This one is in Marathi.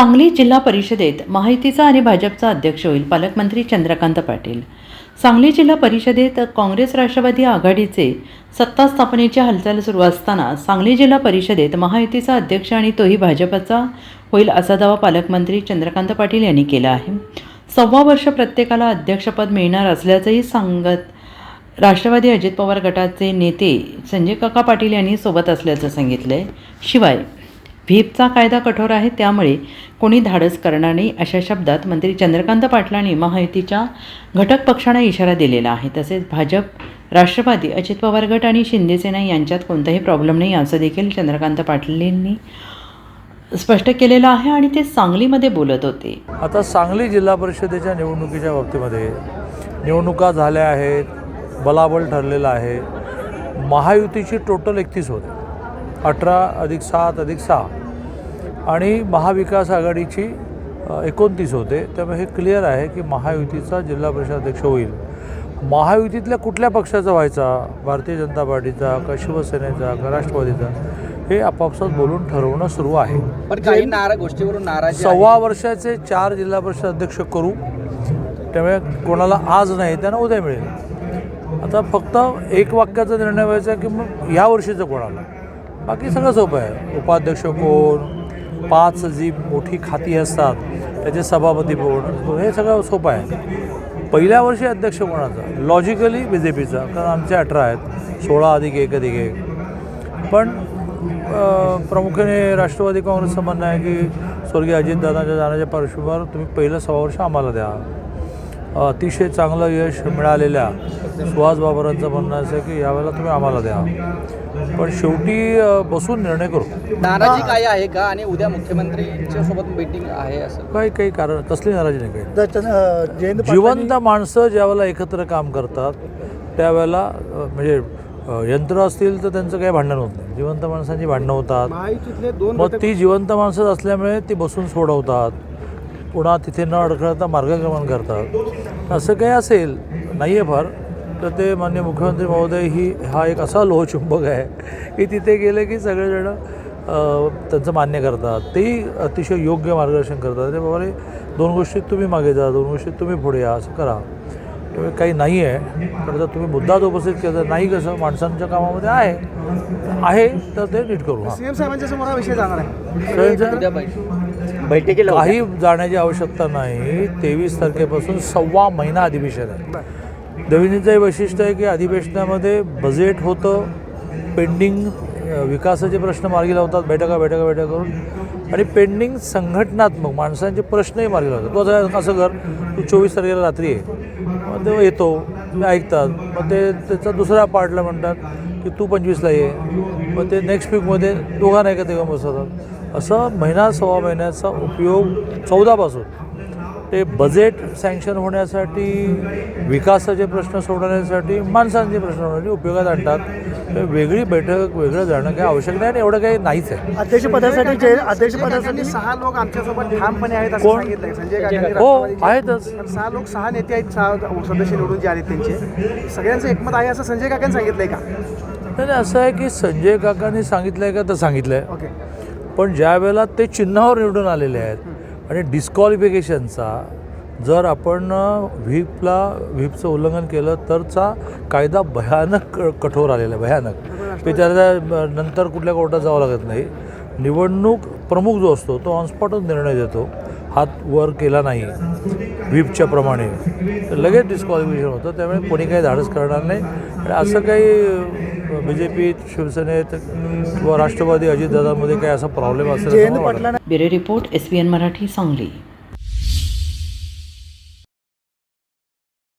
सांगली जिल्हा परिषदेत महायुतीचा आणि भाजपचा अध्यक्ष होईल पालकमंत्री चंद्रकांत पाटील. सांगली जिल्हा परिषदेत काँग्रेस राष्ट्रवादी आघाडीचे सत्ता स्थापनेची हालचाल सुरू असताना सांगली जिल्हा परिषदेत महायुतीचा अध्यक्ष आणि तोही भाजपचा होईल असा दावा पालकमंत्री चंद्रकांत पाटील यांनी केला आहे. सव्वा वर्ष प्रत्येकाला अध्यक्षपद मिळणार असल्याचंही सांगत राष्ट्रवादी अजित पवार गटाचे नेते संजय काका पाटील यांनी सोबत असल्याचं सांगितलं आहे शिवाय व्हीपचा कायदा कठोर आहे त्यामुळे कोणी धाडस करणार नाही अशा शब्दात मंत्री चंद्रकांत पाटलांनी महायुतीच्या घटक पक्षांना इशारा दिलेला आहे. तसेच भाजप राष्ट्रवादी अजित पवार गट आणि शिंदेसेना यांच्यात कोणताही प्रॉब्लेम नाही असं देखील चंद्रकांत पाटलांनी स्पष्ट केलेलं आहे आणि ते सांगलीमध्ये बोलत होते. आता सांगली जिल्हा परिषदेच्या निवडणुकीच्या बाबतीमध्ये निवडणुका झाल्या आहेत बलाबल ठरलेलं आहे. महायुतीची टोटल एकतीस होते. अठरा अधिक सात अधिक सहा. आणि महाविकास आघाडीची एकोणतीस होते. त्यामुळे हे क्लिअर आहे की महायुतीचा जिल्हा परिषद अध्यक्ष होईल. महायुतीतल्या कुठल्या पक्षाचा व्हायचा? भारतीय जनता पार्टीचा का शिवसेनेचा का राष्ट्रवादीचा? हे आपापसात बोलून ठरवणं सुरू आहे. पण काही नारा गोष्टीवरून नाराजी सव्वा वर्षाचे चार जिल्हा परिषद अध्यक्ष करू. त्यामुळे कोणाला आज नाही त्यांना उद्या मिळेल. आता फक्त एक वाक्याचा निर्णय व्हायचा की मग ह्या वर्षीचं कोणाला? बाकी सगळं सोपं आहे. उपाध्यक्ष कोण? पाच जी मोठी खाती असतात त्याचे सभापती कोण? हो, हे सगळं सोपं आहे. पहिल्या वर्षी अध्यक्ष कोणाचा? लॉजिकली बी जे पीचा कारण आमचे अठरा आहेत. सोळा अधिक एक अधिक एक. पण अ, प्रामुख्याने राष्ट्रवादी काँग्रेसचं म्हणणं आहे की स्वर्गीय अजितदादांच्या जाण्याच्या पार्श्वभूमीवर तुम्ही पहिलं सव्वा वर्ष आम्हाला द्या. अतिशय चांगलं यश मिळालेल्या सुहास बाबरांचं म्हणणं असं आहे की यावेळेला तुम्ही आम्हाला द्या. पण शेवटी अ, बसून निर्णय करू. नाराजी काय आहे का? आणि उद्या मुख्यमंत्रीच्या सोबत मीटिंग आहे असं? काही काही कारण तसली नाराजी नाही काही. त्याच्यानं, अ, जयंत जिवंत माणसं ज्यावेळेला एकत्र काम करतात त्यावेळेला अ, म्हणजे अ, यंत्र असतील तर त्यांचं काही भांडण होत नाही. जिवंत माणसांची भांडणं होतात. मग ती जिवंत माणसं असल्यामुळे ती बसून सोडवतात. पुन्हा तिथे न अडखळता मार्गक्रमण करतात. असं काही असेल नाही आहे फार. तर ते मान्य मुख्यमंत्री महोदय ही हा एक असा लोहचुंबक आहे की तिथे गेले की सगळेजणं त्यांचं मान्य करतात. तेही अतिशय योग्य मार्गदर्शन करतात. ते बाबा रे, दोन गोष्टीत तुम्ही मागे जा दोन गोष्टीत तुम्ही पुढे या असं करा. त्यामुळे काही नाही आहे तर जर तुम्ही मुद्दाच उपस्थित केला नाही कसं माणसांच्या कामामध्ये आहे. आहे तर ते नीट करू. सीएम साहेबांच्या समोर हा विषय जाणार आहे. बैठकीला काही जाण्याची आवश्यकता नाही. तेवीस तारखेपासून सव्वा महिना अधिवेशन आहे. हे वैशिष्ट्य आहे की अधिवेशनामध्ये बजेट होतं पेंडिंग विकासाचे प्रश्न मार्गी लावतात बैठका बैठका बैठका करून. आणि पेंडिंग संघटनात्मक माणसांचे प्रश्नही मार्गी लावतात. तो असं असं कर तू चोवीस तारखेला रात्री आहे मग तेव्हा येतो ते ऐकतात. मग ते त्याचा दुसऱ्या पार्टला म्हणतात की तू पंचवीसला ये. मग ते नेक्स्ट वीकमध्ये दोघांना एका तेव्हा बसवतात. असं महिना सव्वा महिन्याचा उपयोग चौदापासून ते बजेट सँक्शन होण्यासाठी विकासाचे प्रश्न सोडवण्यासाठी माणसांचे प्रश्न सोडवण्यासाठी उपयोगात आणतात. वेगळी बैठक वेगळं जाणं काही आवश्यक नाही आणि एवढं काही नाहीच आहे. अध्यक्षपदासाठी अध्यक्षपदासाठी सहा लोक आमच्यासोबत ठामपणे आहेत असं कोण? सांगितलंय. संजय काकांनी हो राष्ट्रवादीचे. आहेतच. तर सहा लोक सहा नेते आहेत सहा सदस्य निवडून जे आले त्यांचे. सगळ्यांचं एकमत आहे असं संजय काकांनी सांगितलंय का? तर असं आहे की संजय काकांनी सांगितलं आहे का तर सांगितलं आहे ओके. पण ज्या वेळेला ते चिन्हावर निवडून आलेले आहेत आणि डिस्क्वालिफिकेशनचा जर आपण व्हीपला व्हीपचं उल्लंघन केलं तरचा कायदा भयानक क- कठोर आलेला आहे भयानक. ते त्याला नंतर कुठल्या कोर्टात जावं लागत नाही. निवडणूक प्रमुख जो असतो तो ऑनस्पॉटच निर्णय देतो. हात वर केला नाही व्हीपच्या प्रमाणे. तर लगेच डिस्क्वालिफिकेशन होतं. त्यामुळे कोणी काही धाडस करणार नाही. आणि असं काही बी जे पीत शिवसेनेत किंवा राष्ट्रवादी अजितदादांमध्ये काही असा प्रॉब्लेम असेल bureau report S B N Marathi Sangli.